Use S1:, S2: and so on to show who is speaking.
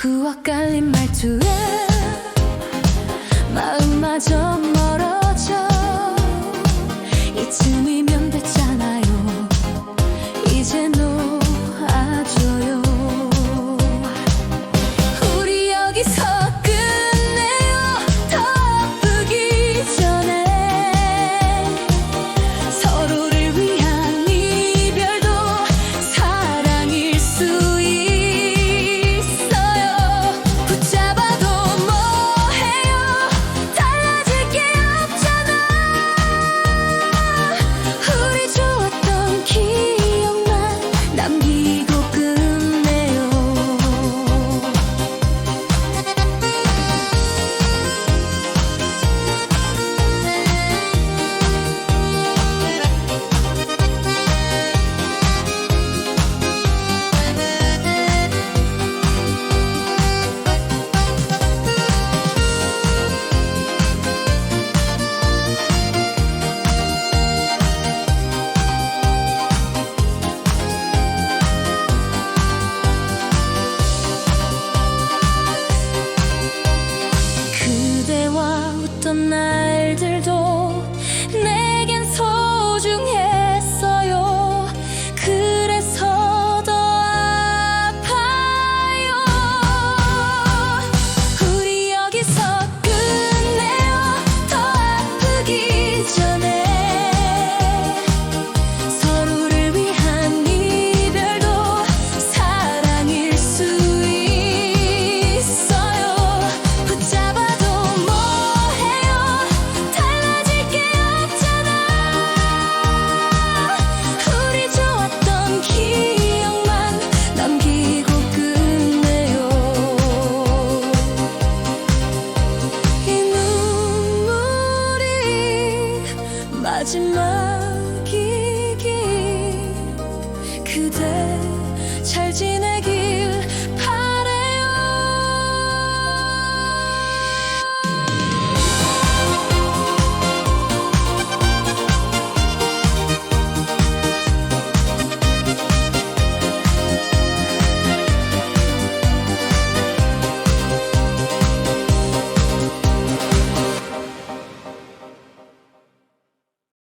S1: 그와 깔린 말투에 마음마저 멀어져. 이쯤이면 to know.